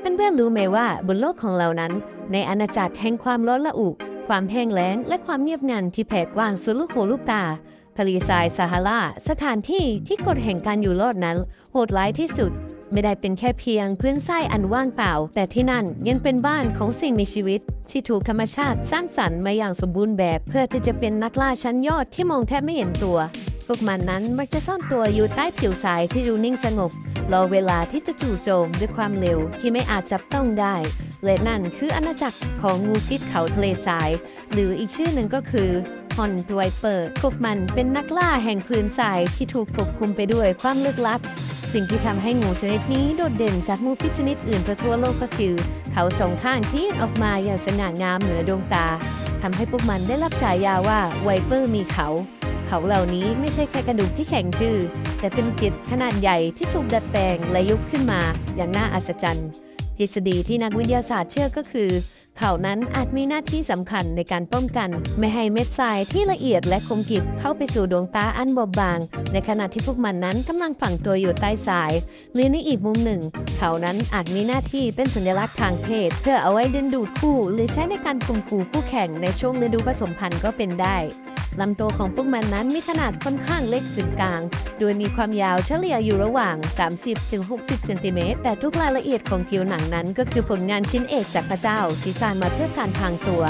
เพื่อนๆรู้ไหมว่าบนโลกของเรานั้น ในอาณาจักรแห่งความร้อนระอุ ความแห้งแล้ง และความเงียบงันที่แผ่กว้างสุดลูกหูลูกตา ทะเลทรายซาฮารา สถานที่ที่กฎแห่งการอยู่รอดนั้น โหดร้ายที่สุด ไม่ได้เป็นแค่เพียงพื้นทรายอันว่างเปล่า แต่ที่นั่นยังเป็นบ้านของสิ่งมีชีวิต ที่ถูกธรรมชาติสร้างสรรค์มาอย่างสมบูรณ์แบบ เพื่อที่จะเป็นนักล่าชั้นยอดที่มองแทบไม่เห็นตัว พวกมันนั้นมักจะซ่อนตัวอยู่ใต้ผิวทรายที่ดูนิ่งสงบ รอเวลาที่จะจู่โจมด้วยความเร็วที่ไม่อาจจับต้องได้ และนั่นคืออาณาจักรของงูพิษเขาทะเลทราย หรืออีกชื่อหนึ่งก็คือฮอนดไวเปอร์พวกมันเป็นนักล่าแห่งพื้นทรายที่ถูกปกคลุมไปด้วยความลึกลับ สิ่งที่ทำให้งูชนิดนี้โดดเด่นจากงูพิษชนิดอื่นทั่วโลกก็คือ เขาสองข้างที่ออกมาอย่างสง่างามเหนือดวงตาทำให้พวกมันได้รับฉายาว่าไวเปอร์มีเขา เขาเหล่านี้ไม่ใช่แค่กระดูกที่แข็งทื่อแต่เป็นกล็ดขนาดใหญ่ที่ถูกดัดแปลงและยุบขึ้นมาอย่างน่าอัศจรรย์ ทฤษฎีที่นักวิทยาศาสตร์เชื่อก็คือ เขานั้นอาจมีหน้าที่สำคัญในการป้องกัน ไม่ให้เม็ดทรายที่ละเอียดและคมกริบเข้าไปสู่ดวงตาอันบอบบาง ในขณะที่พวกมันนั้นกำลังฝังตัวอยู่ใต้ทรายหรือในอีกมุมหนึ่ง เขานั้นอาจมีหน้าที่เป็นสัญลักษณ์ทางเพศ เพื่อเอาไว้ดึงดูดคู่ หรือใช้ในการข่มขู่คู่แข่งในช่วงฤดูผสมพันธุ์ก็เป็นได้ ลำตัวของพวกมันนั้นมีขนาดค่อนข้างเล็กถึงกลาง โดยมีความยาวเฉลี่ยอยู่ระหว่าง 30-60 เซนติเมตร แต่ทุกรายละเอียดของผิวหนังนั้น ก็คือผลงานชิ้นเอกจากพระเจ้าที่สร้างมาเพื่อการพรางตัว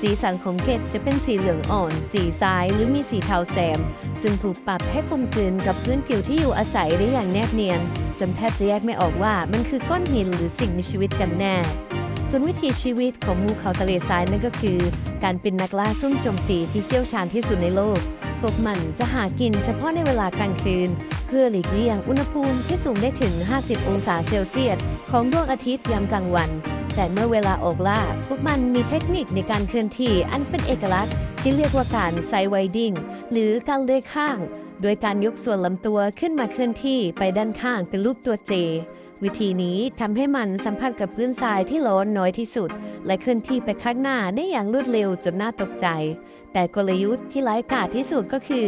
สีสันของเกล็ดจะเป็นสีเหลืองอ่อน สีทรายหรือมีสีเทาแซม ซึ่งถูกปรับให้กลมกลืนกับพื้นผิวที่อยู่อาศัยได้อย่างแนบเนียน จนแทบจะแยกไม่ออกว่ามันคือก้อนหินหรือสิ่งมีชีวิตกันแน่ ส่วนวิถีชีวิตของงูเขาทะเลทรายนั่นก็คือ การเป็นนักล่าซุ่มโจมตีที่เชี่ยวชาญที่สุดในโลก พวกมันจะหากินเฉพาะในเวลากลางคืน เพื่อหลีกเลี่ยงอุณหภูมิที่สูงได้ถึง 50 องศาเซลเซียส ของดวงอาทิตย์ยามกลางวัน แต่เมื่อเวลาออกล่า พวกมันมีเทคนิคในการเคลื่อนที่อันเป็นเอกลักษณ์ ที่เรียกว่าการไซไวดิ้งหรือการเลื่อยข้าง โดยการยกส่วนลำตัวขึ้นมาเคลื่อนที่ไปด้านข้างเป็นรูปตัวเจ วิธีนี้ทำให้มันสัมผัสกับพื้นทรายที่ร้อนน้อยที่สุด และเคลื่อนที่ไปข้างหน้าได้อย่างรวดเร็วจนน่าตกใจ แต่กลยุทธ์ที่ร้ายกาจที่สุดก็คือ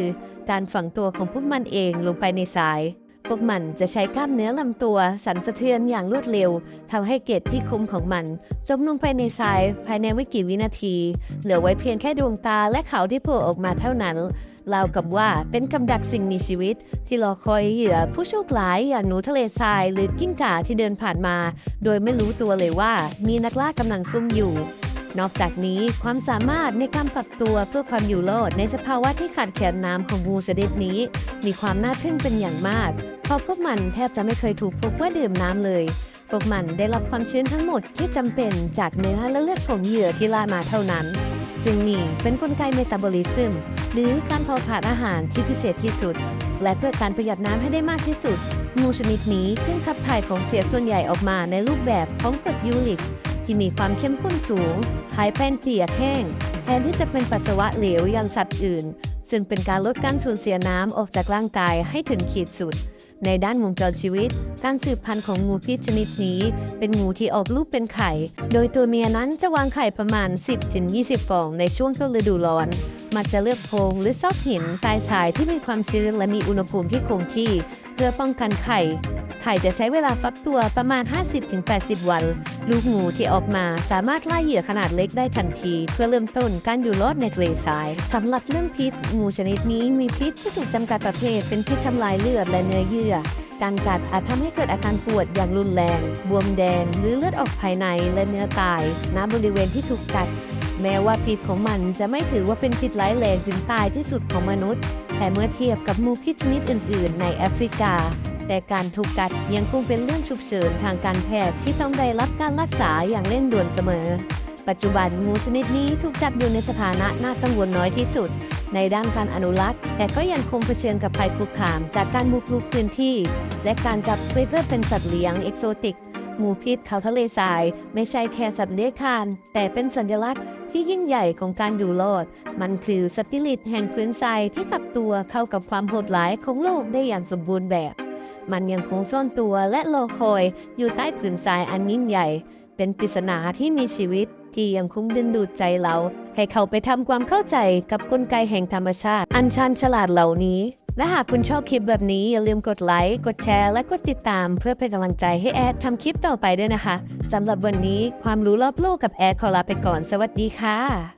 การฝังตัวของพวกมันเองลงไปในทรายพวกมันจะใช้กล้ามเนื้อลำตัวสั่นสะเทือนอย่างรวดเร็วทำให้เกล็ดที่คุมของมัน จมลงไปในทรายภายในไม่กี่วินาที เหลือไว้เพียงแค่ดวงตาและเขาที่โผล่ออกมาเท่านั้น รากับว่าเป็นกำดักสิ่งมีชีวิต ที่รอคอยเหยื่อผู้โชคร้ายอย่างหนูทะเลทรายหรือกิ้งก่าที่เดินผ่านมา โดยไม่รู้ตัวเลยว่ามีนักล่ากำลังซุ่มอยู่ นอกจากนี้ความสามารถในการปรับตัวเพื่อความอยู่รอดในสภาวะที่ขาดแคลนน้ำของงูชนิดนี้ มีความน่าทึ่งเป็นอย่างมาก เพราะพวกมันแทบจะไม่เคยถูกพบว่าดื่มน้ำเลยพวกมันได้รับความชื้นทั้งหมดที่จำเป็นจากเนื้อและเลือดของเหยื่อที่ล่ามาเท่านั้น ซึ่งนี่เป็นกลไกเมตาบอลิซึม หรือการเผาผลาญอาหารที่พิเศษที่สุด และเพื่อการประหยัดน้ำให้ได้มากที่สุด งูชนิดนี้จึงขับถ่ายของเสียส่วนใหญ่ออกมาในรูปแบบของกรดยูริก ที่มีความเข้มข้นสูงภายแป้นเปียกแห้งแทนที่จะเป็นปัสสาวะเหลวอย่างสัตว์อื่น ซึ่งเป็นการลดการสูญเสียน้ำออกจากร่างกายให้ถึงขีดสุด ในด้านวงจรชีวิต การสืบพันธุ์ของงูพิษชนิดนี้ เป็นงูที่ออกลูกเป็นไข่ โดยตัวเมียนั้นจะวางไข่ประมาณ 10-20 ฟองในช่วงต้าฤดูร้อน มักจะเลือกโพรงหรือซอกหินใต้ทรายที่มีความชื้นและมีอุณหภูมิที่คงที่ เพื่อป้องกันไข่ ไข่จะใช้เวลาฟักตัวประมาณ 50-80 วัน ลูกงูที่ออกมาสามารถล่าเหยื่อขนาดเล็กได้ทันที เพื่อเริ่มต้นการอยู่รอดในทะเลทรายสำหรับเรื่องพิษ งูชนิดนี้มีพิษที่ถูกจำกัดประเภท เป็นพิษทำลายเลือดและเนื้อเยื่อการกัดอาจทำให้เกิดอาการปวดอย่างรุนแรง บวมแดง หรือเลือดออกภายในและเนื้อตายณบริเวณที่ถูกกัด แม้ว่าพิษของมันจะไม่ถือว่าเป็นพิษร้ายแรงถึงตายที่สุดของมนุษย์ แต่เมื่อเทียบกับงูพิษชนิดอื่น ๆ ในแอฟริกา แต่การถูกกัดยังคงเป็นเรื่องฉุกเฉินทางการแพทย์ที่ต้องได้รับการรักษาอย่างเร่งด่วนเสมอ ปัจจุบันงูชนิดนี้ถูกจัดอยู่ในสถานะน่ากังวลน้อยที่สุด ในด้านการอนุรักษ์ แต่ก็ยังคงเผชิญกับภัยคุกคาม จากการบุกรุกพื้นที่ และการจับเพื่อเป็นสัตว์เลี้ยงเอกโซติกงูพิษเขาทะเลทราย ไม่ใช่แค่สัตว์เลี้ยงคาน แต่เป็นสัญลักษณ์ที่ยิ่งใหญ่ของการอยู่รอด มันคือสปิริตแห่งพื้นทรายที่ปรับตัวเข้ากับความโหดร้ายของโลกได้อย่างสมบูรณ์แบบ มันยังคงซ่อนตัวและรอคอย อยู่ใต้ผืนทรายอันยิ่งใหญ่ เป็นปริศนาที่มีชีวิตที่ยังคงดึงดูดใจเรา ให้เขาไปทำความเข้าใจกับกลไกแห่งธรรมชาติ อันชันฉลาดเหล่านี้ และหากคุณชอบคลิปแบบนี้ อย่าลืมกดไลค์ กดแชร์ และกดติดตามเพื่อเป็นกำลังใจให้แอดทำคลิปต่อไปด้วยนะคะสำหรับวันนี้ความรู้รอบโลกกับแอดขอลาไปก่อน สวัสดีค่ะ